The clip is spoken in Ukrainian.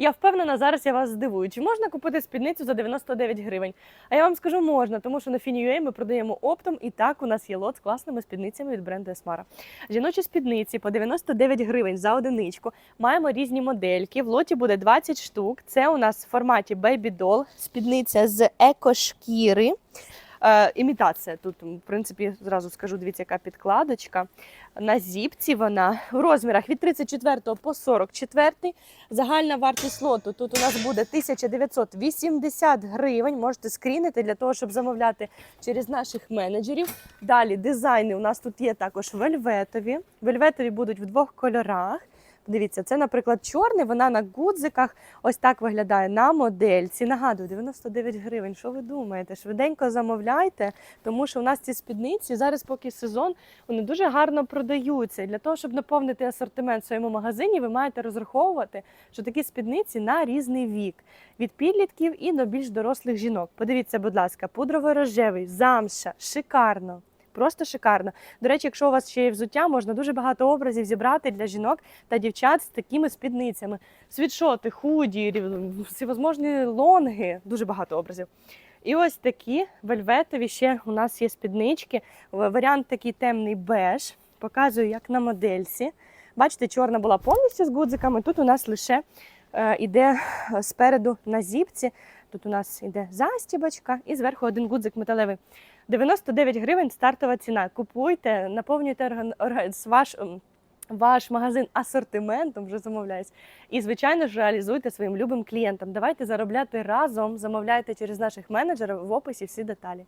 Я впевнена, зараз я вас здивую. Чи можна купити спідницю за 99 гривень? А я вам скажу, можна, тому що на Фіні.ua ми продаємо оптом, і так у нас є лот з класними спідницями від бренду Esmara. Жіночі спідниці по 99 гривень за одиничку. Маємо різні модельки. В лоті буде 20 штук. Це у нас в форматі Baby Doll, спідниця з екошкіри. Е, імітація тут, в принципі, зразу скажу, дивіться, яка підкладочка. На зіпці вона в розмірах від 34 по 44. Загальна вартість лоту тут у нас буде 1980 гривень. Можете скрінити для того, щоб замовляти через наших менеджерів. Далі дизайни у нас тут є також вельветові. Вельветові будуть в двох кольорах. Дивіться, це, наприклад, чорний, вона на гудзиках ось так виглядає на модельці. Нагадую, 99 гривень. Що ви думаєте? Швиденько замовляйте, тому що у нас ці спідниці зараз, поки сезон, вони дуже гарно продаються. І для того, щоб наповнити асортимент в своєму магазині, ви маєте розраховувати, що такі спідниці на різний вік від підлітків і до більш дорослих жінок. Подивіться, будь ласка, пудрово-рожевий, замша, шикарно. Просто шикарно. До речі, якщо у вас ще є взуття, можна дуже багато образів зібрати для жінок та дівчат з такими спідницями. Світшоти, худі, всевозможні лонги, дуже багато образів. І ось такі вельветові ще у нас є спіднички. Варіант такий темний беж. Показую, як на модельці. Бачите, чорна була повністю з гудзиками. Тут у нас лише е, іде спереду на зіпці. Тут у нас іде застібочка і зверху один гудзик металевий. 99 гривень стартова ціна. Купуйте, наповнюйте орган- Орган... ваш, ваш магазин асортиментом, вже замовляюсь. І, звичайно ж, реалізуйте своїм любим клієнтам. Давайте заробляти разом, замовляйте через наших менеджерів в описі всі деталі.